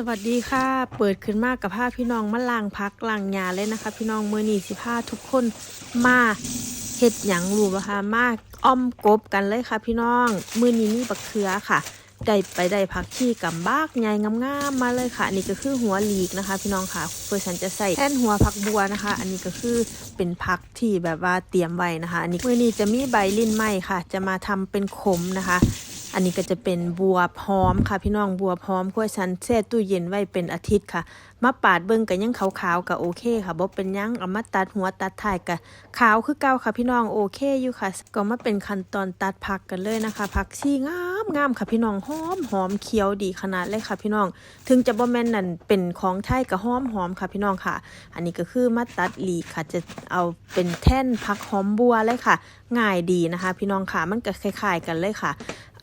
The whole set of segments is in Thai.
สวัสดีค่ะ เปิดขึ้นมากกับผ้าพี่น้องมาล่างพักล่างยาเลยนะคะ พี่น้องมือนีสิผ้าทุกคนมาเห็ดหยังรู้ปะคะมาอ้อมกบกันเลยค่ะ พี่น้องมือนี้นี่บักเขือค่ะได้ไปได้ผักชีกับบากใหญ่งามๆมาเลยค่ะ อันนี้ก็คือหัวหลีกนะคะ พี่น้องค่ะเพื่อฉันจะใส่แท่นหัวผักบัวนะคะ อันนี้ก็คือเป็นผักที่แบบว่าเตรียมไว้นะคะ อันนี้มือนี้จะมีใบลิ้นไหมค่ะ จะมาทำเป็นขมนะคะ อันนี้ก็จะเป็นบัวพร้อมค่ะ พี่น้องบัวพร้อมขั้วชันแช่ตู้เย็นไว้เป็นอาทิตย์ค่ะ มาปาดเบิ่งกันยังขาวๆก็โอเคค่ะบ่เป็นยังเอามาตัดหัวตัดท้ายก็ขาวคือเก่าค่ะ พี่น้องโอเคอยู่ค่ะ ก็มาเป็นขั้นตอนตัดผักกันเลยนะคะ ผักชีงามงามค่ะพี่น้องหอมหอมเคี้ยวดีขนาดเลยค่ะ พี่น้อง ถึงจะบ่แม่นนั่นเป็นของไทยก็หอมหอมค่ะพี่น้องค่ะ อันนี้ก็คือมาตัดหลีค่ะ จะเอาเป็นแท่นผักหอมบัวเลยค่ะ ง่ายดีนะคะ พี่น้องค่ะมันก็คล้ายๆกันเลยค่ะ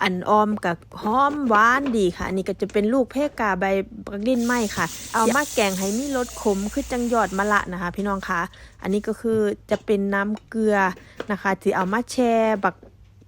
อันออมกับหอมหวานดีค่ะ อันนี้ก็จะเป็นลูกเพกาใบบักดินไหมค่ะ เอามาแกงให้มีรสขมคือจังยอดมะละนะคะ พี่น้องคะอันนี้ก็คือจะเป็นน้ำเกลือนะคะที่เอามาแช่บัก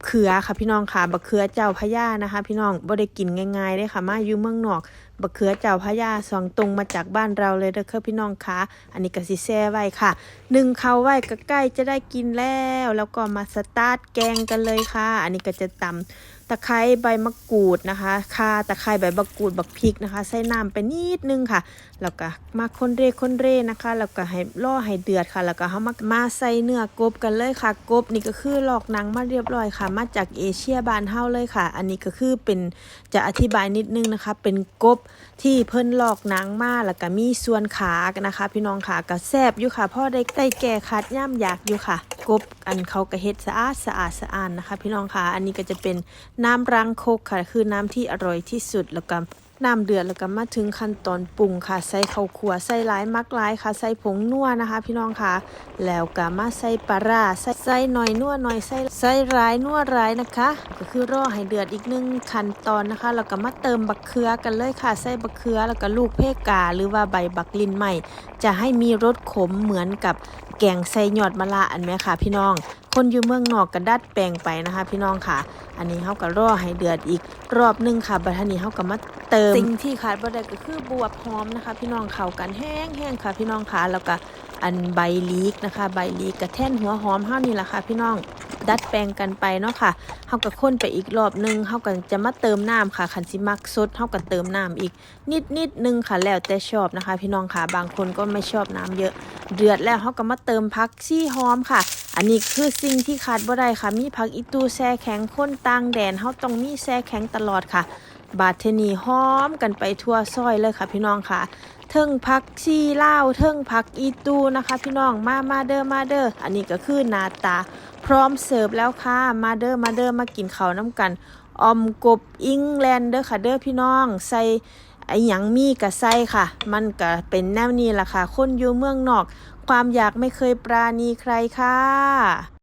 เขือค่ะพี่น้องค่ะบักเขือเจ้าพระยานะคะ พี่น้องบ่ได้กินง่ายๆเลยค่ะ มาอยู่เมืองนอกบักเขือเจ้าพระยาสองตรงมาจากบ้านเราเลยเด้อค่ะพี่น้องคะอันนี้ก็สิแช่ไว้ค่ะหนึ่งเขาไว้ก็ใกล้จะได้กินแล้ว แล้วก็มาสตาร์ทแกงกันเลยค่ะ อันนี้ก็จะตำ ตะไคร้ใบมะกรูดนะคะข่าตะไคร้ใบมะกรูดบักพริกนะคะ ใส่น้ำไปนิดนึงค่ะ แล้วก็มาคนเร่คนเร่นะคะ แล้วก็ให้ล่อให้เดือดค่ะ แล้วก็เอามามาใส่เนื้อกบกันเลยค่ะ กบนี่ก็คือหลอกหนังมาเรียบร้อยค่ะ มาจากเอเชียบานเฮาเลยค่ะ อันนี้ก็คือเป็นจะอธิบายนิดนึงนะคะ เป็นกบที่เพิ่นหลอกหนังมาแล้วก็มีส่วนขานะคะ พี่น้องค่ะก็แซ่บอยู่ค่ะพ่อได้ได้แก่คัดย่ำอยากอยู่ค่ะ กบอันเขาก็เฮ็ดสะอาดสะอาดสะอาดนะคะ พี่น้องค่ะ อันนี้ก็จะเป็นน้ำรังโคกค่ะ คือน้ำที่อร่อยที่สุดแล้วก็น้ำเดือดแล้วก็มาถึงขั้นตอนปรุงค่ะ ใส่ข้าวคั่วใส่หลายมักหลายค่ะ ใส่ผงนัวนะคะ พี่น้องค่ะ แล้วก็มาใส่ปลาร้าใส่ใส่หน่อยนัวหน่อยใส่ใส่ร้ายนัวร้ายนะคะ ก็คือรอให้เดือดอีกหนึ่งขั้นตอนนะคะ แล้วก็มาเติมบักเขือกันเลยค่ะ ใส่บักเขือแล้วก็ลูกเพกาหรือว่าใบบักลินใหม่ จะให้มีรสขมเหมือนกับแกงใส่หยอดมะละอันไหมค่ะ พี่น้อง คนอยู่เมืองนอกก็ดัดแปลงไปนะคะ พี่น้องค่ะ อันนี้เขาก็รอให้เดือดอีกรอบนึงค่ะบัดนี้เขาก็มาเติมสิ่งที่ขาดบ่ได้ก็คือบวบหอมนะคะ พี่น้องเข้ากันแห้งๆค่ะ พี่น้องค่ะแล้วก็อันใบลีกนะคะ ใบลีกกับแท่นหัวหอมเฮานี่แหละค่ะ พี่น้องดัดแปลงกันไปเนาะค่ะเฮาก็ค้นไปอีกรอบนึงเฮาก็จะมาเติมน้ำค่ะคันสิมักสดเฮาก็เติมน้ำอีก นิดนิดนึงค่ะแล้วแต่ชอบนะคะ พี่น้องค่ะบางคนก็ไม่ชอบน้ำเยอะ เดือดแล้วเขาก็มาเติมพักชี่หอมค่ะ อันนี้คือสิ่งที่ขาดบ่ได้ค่ะ มีผักอีตูแช่แข็งข้นต่างแดนเขาต้องมีแช่แข็งตลอดค่ะ บาดเทนีหอมกันไปทั่วซอยเลยค่ะ พี่น้องค่ะ เทิงผักชีลาวเทิงผักอีตูนะคะ พี่น้องมามาเด้อมาเด้ออันนี้ก็คือหนาตา พร้อมเสิร์ฟแล้วค่ะมาเด้อมาเด้อมากินข้าวน้ำกันออมกบอิงแลนด์เด้อค่ะเด้อพี่น้อง ใส่ ไอ้ยังมีกะไส้ค่ะ มันก็เป็นแนวนี้ล่ะค่ะ คนอยู่เมืองนอก ความอยากไม่เคยปราณีใครค่ะ